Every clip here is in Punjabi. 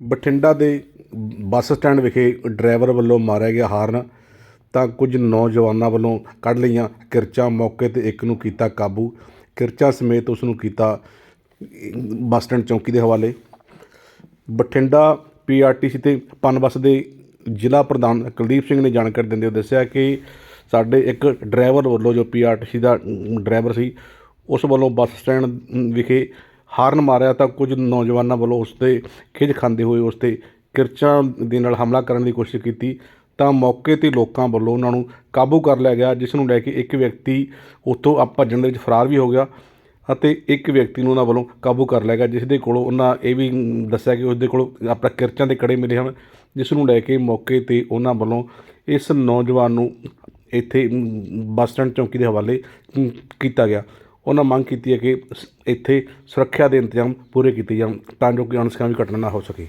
ਬਠਿੰਡਾ ਦੇ ਬੱਸ ਸਟੈਂਡ ਵਿਖੇ ਡਰਾਈਵਰ ਵੱਲੋਂ ਮਾਰਿਆ ਗਿਆ ਹਾਰਨ, ਤਾਂ ਕੁਝ ਨੌਜਵਾਨਾਂ ਵੱਲੋਂ ਕੱਢ ਲਈਆਂ ਕਿਰਚਾਂ ਮੌਕੇ ਤੇ ਇੱਕ ਨੂੰ ਕੀਤਾ ਕਾਬੂ। ਕਿਰਚਾਂ ਸਮੇਤ ਉਸ ਨੂੰ ਕੀਤਾ ਬੱਸ ਸਟੈਂਡ ਚੌਂਕੀ ਦੇ ਹਵਾਲੇ। ਬਠਿੰਡਾ ਪੀਆਰਟੀਸੀ ਤੇ ਪਨ ਬੱਸ ਦੇ ਜ਼ਿਲ੍ਹਾ ਪ੍ਰਧਾਨ ਕੁਲਦੀਪ ਸਿੰਘ ਨੇ ਜਾਣਕਾਰੀ ਦਿੰਦੇ ਹੋਏ ਦੱਸਿਆ ਕਿ ਸਾਡੇ ਇੱਕ ਡਰਾਈਵਰ ਵੱਲੋਂ ਜੋ ਪੀਆਰਟੀਸੀ ਦਾ ਡਰਾਈਵਰ ਸੀ, ਉਸ ਵੱਲੋਂ ਬੱਸ ਸਟੈਂਡ ਵਿਖੇ ਹਾਰਨ ਮਾਰਿਆ ਤਾਂ ਕੁਝ ਨੌਜਵਾਨਾਂ ਵੱਲੋਂ ਉਸ ਤੇ ਖਿੱਚ ਖਾਂਦੇ ਹੋਏ ਉਸ ਤੇ ਕਿਰਚਾਂ ਦੇ ਨਾਲ ਹਮਲਾ ਕਰਨ ਦੀ ਕੋਸ਼ਿਸ਼ ਕੀਤੀ। ਤਾਂ ਮੌਕੇ ਤੇ ਲੋਕਾਂ ਵੱਲੋਂ ਉਹਨਾਂ ਨੂੰ ਕਾਬੂ ਕਰ ਲਿਆ ਗਿਆ, ਜਿਸ ਨੂੰ ਲੈ ਕੇ ਇੱਕ ਵਿਅਕਤੀ ਉੱਥੋਂ ਆ ਭੱਜਣ ਦੇ ਵਿੱਚ ਫਰਾਰ ਵੀ ਹੋ ਗਿਆ ਅਤੇ ਇੱਕ ਵਿਅਕਤੀ ਨੂੰ ਉਹਨਾਂ ਵੱਲੋਂ ਕਾਬੂ ਕਰ ਲਿਆ ਗਿਆ ਜਿਸ ਦੇ ਕੋਲੋਂ ਉਹਨਾਂ ਇਹ ਵੀ ਦੱਸਿਆ ਕਿ ਉਸ ਦੇ ਕੋਲੋਂ ਆਪਣਾ ਕਿਰਚਾਂ ਦੇ ਕੜੇ ਮਿਲੇ ਹਨ, ਜਿਸ ਨੂੰ ਲੈ ਕੇ ਮੌਕੇ ਤੇ ਉਹਨਾਂ ਵੱਲੋਂ ਇਸ ਨੌਜਵਾਨ ਨੂੰ ਇੱਥੇ ਬੱਸ ਸਟੈਂਡ ਚੌਂਕੀ ਦੇ ਹਵਾਲੇ ਕੀਤਾ ਗਿਆ। ਉਹਨਾਂ ਮੰਗ ਕੀਤੀ ਹੈ ਕਿ ਸ- ਇੱਥੇ ਸੁਰੱਖਿਆ ਦੇ ਇੰਤਜ਼ਾਮ ਪੂਰੇ ਕੀਤੇ ਜਾਣ ਤਾਂ ਜੋ ਕਿ ਅਣਸਖਾਵੀ ਘਟਨਾ ਨਾ ਹੋ ਸਕੇ।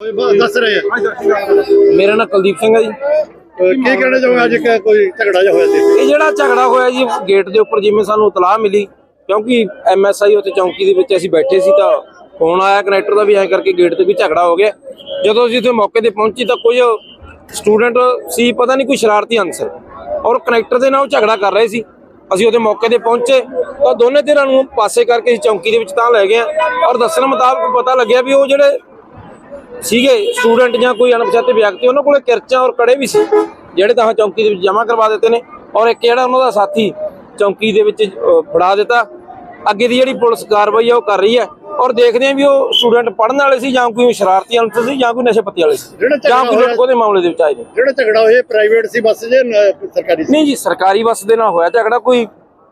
ਦੱਸ ਰਹੇ ਆ। ਮੇਰਾ ਨਾਮ ਕੁਲਦੀਪ ਸਿੰਘ ਹੈ ਜੀ। ਕੀ ਕਹਿਣਾ ਚਾਹੋਗੇ? ਅੱਜ ਇੱਕ ਕੋਈ ਝਗੜਾ ਜਿਹਾ ਹੋਇਆ ਸੀ। ਇਹ ਜਿਹੜਾ ਝਗੜਾ ਹੋਇਆ ਜੀ ਗੇਟ ਦੇ ਉੱਪਰ ਜਿਵੇਂ ਸਾਨੂੰ ਇਤਲਾਹ ਮਿਲੀ ਕਿਉਂਕਿ ਐਮਐਸਆਈ ਉੱਥੇ ਚੌਂਕੀ ਦੇ ਵਿੱਚ ਅਸੀਂ ਬੈਠੇ ਸੀ ਤਾਂ ਫੋਨ ਆਇਆ ਕਨੈਕਟਰ ਦਾ ਵੀ ਐਂ ਕਰਕੇ ਗੇਟ ਤੇ ਵੀ ਝਗੜਾ ਹੋ ਗਿਆ। ਜਦੋਂ ਅਸੀਂ ਉੱਥੇ ਮੌਕੇ ਤੇ ਪਹੁੰਚੀ ਤਾਂ ਕੁਝ ਸਟੂਡੈਂਟ ਸੀ ਪਤਾ ਨਹੀਂ ਕੋਈ ਸ਼ਰਾਰਤੀ ਅਨਸਰ। ਔਰ ਕਨੈਕਟਰ ਦੇ ਨਾਲ ਉਹ ਝਗੜਾ ਕਰ ਰਹੇ ਸੀ। ਅਸੀਂ ਉਹਦੇ ਮੌਕੇ ਤੇ ਪਹੁੰਚੇ ਤਾਂ ਦੋਨੇ ਧਿਰਾਂ ਨੂੰ ਪਾਸੇ ਕਰਕੇ ਅਸੀਂ ਚੌਂਕੀ ਦੇ ਵਿੱਚ ਤਾਂ ਲੈ ਗਏ ਔਰ ਦੱਸਣ ਮੁਤਾਬਕ ਪਤਾ ਲੱਗਿਆ ਵੀ ਉਹ ਜਿਹੜੇ ਸੀਗੇ ਸਟੂਡੈਂਟ ਜਾਂ ਕੋਈ ਅਣਪਛਾਤੇ ਵਿਅਕਤੀ ਉਹਨਾਂ ਕੋਲੇ ਕਿਰਚਾਂ ਔਰ ਕੜੇ ਵੀ ਸੀ ਜਿਹੜੇ ਤਾਂ ਚੌਂਕੀ ਦੇ ਵਿੱਚ ਜਮ੍ਹਾਂ ਕਰਵਾ ਦਿੱਤੇ ਨੇ ਔਰ ਇੱਕ ਜਿਹੜਾ ਉਹਨਾਂ ਦਾ ਸਾਥੀ ਚੌਂਕੀ ਦੇ ਵਿੱਚ ਫੜਾ ਦਿੱਤਾ। ਅੱਗੇ ਦੀ ਜਿਹੜੀ ਪੁਲਿਸ ਕਾਰਵਾਈ ਆ ਉਹ ਕਰ ਰਹੀ ਹੈ ਔਰ ਦੇਖਦੇ ਆ ਵੀ ਉਹ ਸਟੂਡੈਂਟ ਪੜ੍ਹਨ ਵਾਲੇ ਸੀ ਜਾਂ ਕੋਈ ਸ਼ਰਾਰਤੀ ਅਨਸਰ ਸੀ ਜਾਂ ਕੋਈ ਨਸ਼ੇ ਪੱਤੇ ਵਾਲੇ ਸੀ ਜਾਂ ਕੋਈ ਲੁੱਟਖੋ ਦੇ ਮਾਮਲੇ ਦੇ ਵਿੱਚ ਆਏ ਨੇ। ਜਿਹੜਾ ਝਗੜਾ ਹੋਇਆ ਪ੍ਰਾਈਵੇਟ ਸੀ ਬੱਸ ਜੇ ਸਰਕਾਰੀ ਸੀ? ਨਹੀਂ ਜੀ ਸਰਕਾਰੀ ਬੱਸ ਦੇ ਨਾਲ ਹੋਇਆ ਝਗੜਾ ਕੋਈ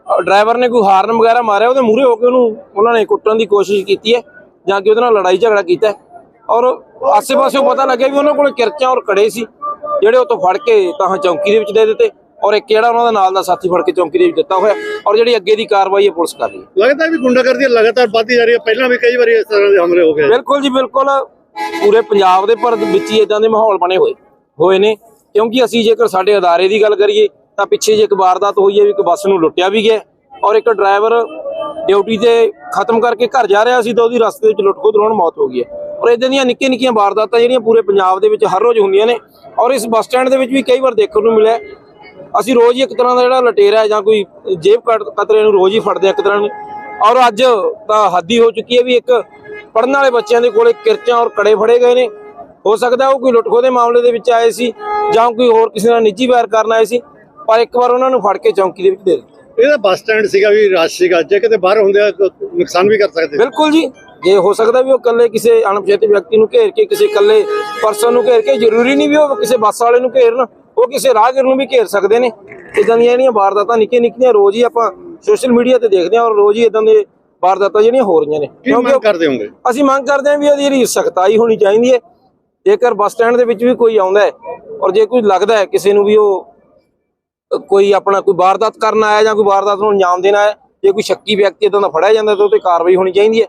ਡਰਾਈਵਰ ਨੇ ਕੋਈ ਹਾਰਨ ਵਗੈਰਾ ਮਾਰਿਆ ਉਹਦੇ ਮੂਹਰੇ ਹੋ ਕੇ ਉਹਨੂੰ ਉਹਨਾਂ ਨੇ ਕੁੱਟਣ ਦੀ ਕੋਸ਼ਿਸ਼ ਕੀਤੀ ਹੈ ਜਾਂ ਕਿ ਉਹਦੇ ਨਾਲ ਲੜਾਈ ਝਗੜਾ ਕੀਤਾ ਹੈ। ਔਰ ਆਸੇ-ਪਾਸੇ ਪਤਾ ਲੱਗਿਆ ਵੀ ਉਹਨਾਂ ਕੋਲ ਕਿਰਚਾਂ ਔਰ ਕੜੇ ਸੀ ਜਿਹੜੇ ਉਹ ਤੋਂ ਫੜ ਕੇ ਤਾਂ ਚੌਂਕੀ ਦੇ ਵਿੱਚ ਦੇ ਦਿੱਤੇ ਔਰ ਇੱਕ ਜਿਹੜਾ ਉਹਨਾਂ ਦਾ ਨਾਲ ਦਾ ਸਾਥੀ ਫੜ ਕੇ ਚੌਂਕੀ ਦੇ ਵਿੱਚ ਦਿੱਤਾ ਹੋਇਆ ਔਰ ਜਿਹੜੀ ਅੱਗੇ ਦੀ ਕਾਰਵਾਈ ਹੈ ਪੁਲਿਸ ਕਰ ਰਹੀ ਹੈ। ਲੱਗਦਾ ਵੀ ਗੁੰਡਾਗਰਦੀ ਲਗਾਤਾਰ ਵੱਧਦੀ ਜਾ ਰਹੀ ਹੈ ਪਹਿਲਾਂ ਵੀ ਕਈ ਵਾਰੀ ਇਸ ਤਰ੍ਹਾਂ ਦੇ ਹਮਲੇ ਹੋ ਗਏ। ਬਿਲਕੁਲ ਜੀ ਬਿਲਕੁਲ। ਪੂਰੇ ਪੰਜਾਬ ਦੇ ਪਰ ਵਿੱਚ ਹੀ ਇਦਾਂ ਦੇ ਮਾਹੌਲ ਬਣੇ ਹੋਏ ਹੋਏ ਨੇ। ਕਿਉਂਕਿ ਅਸੀਂ ਜੇਕਰ ਸਾਡੇ ਅਦਾਰੇ ਦੀ ਗੱਲ ਕਰੀਏ ਤਾਂ ਪਿੱਛੇ ਜੇ ਇੱਕ ਵਾਰਦਾਤ ਹੋਈ ਹੈ ਵੀ ਇੱਕ ਬੱਸ ਨੂੰ ਲੁੱਟਿਆ ਵੀ ਗਿਆ ਔਰ ਇੱਕ ਡਰਾਈਵਰ ਡਿਊਟੀ ਤੇ ਖਤਮ ਕਰਕੇ ਘਰ ਜਾ ਰਿਹਾ ਸੀ ਤਾਂ ਉਹਦੀ ਰਸਤੇ ਵਿੱਚ ਲੁੱਟ ਖੋਹ ਦੌਰਾਨ ਮੌਤ ਹੋ ਗਈ ਹੈ। ਔਰ ਇਦਾਂ ਦੀਆਂ ਨਿੱਕੀਆਂ ਨਿੱਕੀਆਂ ਵਾਰਦਾਤਾਂ ਜਿਹੜੀਆਂ ਪੂਰੇ ਪੰਜਾਬ ਦੇ ਵਿੱਚ ਹਰ ਰੋਜ਼ ਹੁੰਦੀਆਂ ਨੇ ਔਰ ਇਸ ਬੱਸ ਸਟੈਂਡ ਦੇ ਵਿੱਚ ਵੀ ਕਈ ਵਾਰ ਦੇਖਣ ਨੂੰ ਮਿਲਿਆ ਅਸੀਂ ਰੋਜ਼ ਹੀ ਇੱਕ ਤਰ੍ਹਾਂ ਦਾ ਜਿਹੜਾ ਲਟੇਰਾ ਜਾਂ ਕੋਈ ਜੇਬ ਕੱਟ- ਕਤਰੇ ਨੂੰ ਰੋਜ਼ ਹੀ ਫੜਦੇ ਆ ਇੱਕ ਤਰ੍ਹਾਂ ਨੂੰ। ਔਰ ਅੱਜ ਤਾਂ ਹੱਦੀ ਹੋ ਚੁੱਕੀ ਹੈ ਵੀ ਇੱਕ ਪੜਨ ਵਾਲੇ ਬੱਚਿਆਂ ਦੇ ਕੋਲੇ ਕਿਰਚਾਂ ਔਰ ਕੜੇ ਫੜੇ ਗਏ ਨੇ। ਹੋ ਸਕਦਾ ਉਹ ਕੋਈ ਲੁੱਟਖੋ ਦੇ ਮਾਮਲੇ ਦੇ ਵਿੱਚ ਆਏ ਸੀ ਜਾਂ ਕੋਈ ਹੋਰ ਕਿਸੇ ਨਾਲ ਨਿੱਜੀ ਵੈਰ ਕਰਨ ਆਏ ਸੀ ਪਰ ਇੱਕ ਵਾਰ ਉਹਨਾਂ ਨੂੰ ਫੜ ਕੇ ਚੌਂਕੀ ਦੇ ਵਿੱਚ ਦੇ ਦਿੱਤਾ। ਇਹਦਾ ਬੱਸ ਸਟੈਂਡ ਸੀਗਾ ਵੀ ਰਸ਼ ਸੀਗਾ ਜੇ ਕਿਤੇ ਬਾਹਰ ਹੁੰਦੇ ਨੁਕਸਾਨ ਵੀ ਕਰ ਸਕਦੇ। ਬਿਲਕੁਲ ਜੀ। ਜੇ ਹੋ ਸਕਦਾ ਵੀ ਉਹ ਇਕੱਲੇ ਕਿਸੇ ਅਣਪਛਾਤੇ ਵਿਅਕਤੀ ਨੂੰ ਘੇਰ ਕੇ ਕਿਸੇ ਇਕੱਲੇ ਪਰਸਨ ਨੂੰ ਘੇਰ ਕੇ ਜ਼ਰੂਰੀ ਨਹੀਂ ਵੀ ਉਹ ਕਿਸੇ ਬੱਸ ਵਾਲੇ ਨੂੰ ਘੇਰਨ ਉਹ ਕਿਸੇ ਰਾਹਗੀਰ ਨੂੰ ਵੀ ਘੇਰ ਸਕਦੇ ਨੇ। ਇਦਾਂ ਦੀਆਂ ਜਿਹੜੀਆਂ ਵਾਰਦਾਤਾਂ ਨਿੱਕੀਆਂ ਨਿੱਕੀਆਂ ਰੋਜ਼ ਹੀ ਆਪਾਂ ਸੋਸ਼ਲ ਮੀਡੀਆ ਤੇ ਦੇਖਦੇ ਹਾਂ ਔਰ ਰੋਜ਼ ਹੀ ਇਦਾਂ ਦੇ ਵਾਰਦਾਤਾਂ ਜਿਹੜੀਆਂ ਹੋ ਰਹੀਆਂ ਨੇ। ਕੀ ਮੰਗ ਕਰਦੇ ਹੋਗੇ ਅਸੀਂ ਮੰਗ ਕਰਦੇ ਹਾਂ ਵੀ ਇਹਦੀ ਜਿਹੜੀ ਸਖਤਾਈ ਹੋਣੀ ਚਾਹੀਦੀ ਹੈ। ਜੇਕਰ ਬੱਸ ਸਟੈਂਡ ਦੇ ਵਿੱਚ ਵੀ ਕੋਈ ਆਉਂਦਾ ਹੈ ਔਰ ਜੇ ਕੋਈ ਲੱਗਦਾ ਹੈ ਕਿਸੇ ਨੂੰ ਵੀ ਉਹ ਕੋਈ ਆਪਣਾ ਕੋਈ ਵਾਰਦਾਤ ਕਰਨ ਆਇਆ ਜਾਂ ਕੋਈ ਵਾਰਦਾਤ ਨੂੰ ਅੰਜਾਮ ਦੇਣਾ ਹੈ ਜੇ ਕੋਈ ਸ਼ੱਕੀ ਵਿਅਕਤੀ ਇਦਾਂ ਦਾ ਫੜਿਆ ਜਾਂਦਾ ਤਾਂ ਉਹ ਤੇ ਕਾਰਵਾਈ ਹੋਣੀ ਚਾਹੀਦੀ ਹੈ।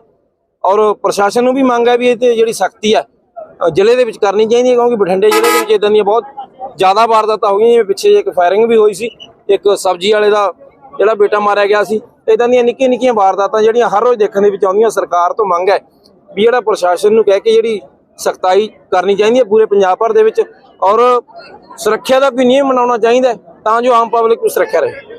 ਔਰ ਪ੍ਰਸ਼ਾਸਨ ਨੂੰ ਵੀ ਮੰਗ ਹੈ ਵੀ ਇਹ ਤੇ ਜਿਹੜੀ ਸਖਤੀ ਹੈ ਜ਼ਿਲ੍ਹੇ ਦੇ ਵਿੱਚ ਕਰਨੀ ਚਾਹੀਦੀ ਹੈ, ਕਿਉਂਕਿ ਬਠਿੰਡੇ ਜ਼ਿਲ੍ਹੇ ਦੇ ਵਿੱਚ ਇਦਾਂ ਦੀਆਂ ਬਹੁਤ ਜ਼ਿਆਦਾ ਵਾਰਦਾਤਾਂ ਹੋ ਗਈਆਂ, ਜਿਵੇਂ ਪਿੱਛੇ ਜਿਹੇ ਇੱਕ ਫਾਇਰਿੰਗ ਵੀ ਹੋਈ ਸੀ, ਇੱਕ ਸਬਜ਼ੀ ਵਾਲੇ ਦਾ ਜਿਹੜਾ ਬੇਟਾ ਮਾਰਿਆ ਗਿਆ ਸੀ ਇਦਾਂ ਦੀਆਂ ਨਿੱਕੀਆਂ ਨਿੱਕੀਆਂ ਵਾਰਦਾਤਾਂ ਜਿਹੜੀਆਂ ਹਰ ਰੋਜ਼ ਦੇਖਣ ਦੇ ਵਿੱਚ ਆਉਂਦੀਆਂ, ਸਰਕਾਰ ਤੋਂ ਮੰਗ ਹੈ ਵੀ ਜਿਹੜਾ ਪ੍ਰਸ਼ਾਸਨ ਨੂੰ ਕਹਿ ਕੇ ਜਿਹੜੀ ਸਖਤਾਈ ਕਰਨੀ ਚਾਹੀਦੀ ਹੈ ਪੂਰੇ ਪੰਜਾਬ ਭਰ ਦੇ ਵਿੱਚ, ਔਰ ਸੁਰੱਖਿਆ ਦਾ ਵੀ ਨਿਯਮ ਬਣਾਉਣਾ ਚਾਹੀਦਾ ਤਾਂ ਜੋ ਆਮ ਪਬਲਿਕ ਨੂੰ ਸੁਰੱਖਿਆ ਰਹੇ।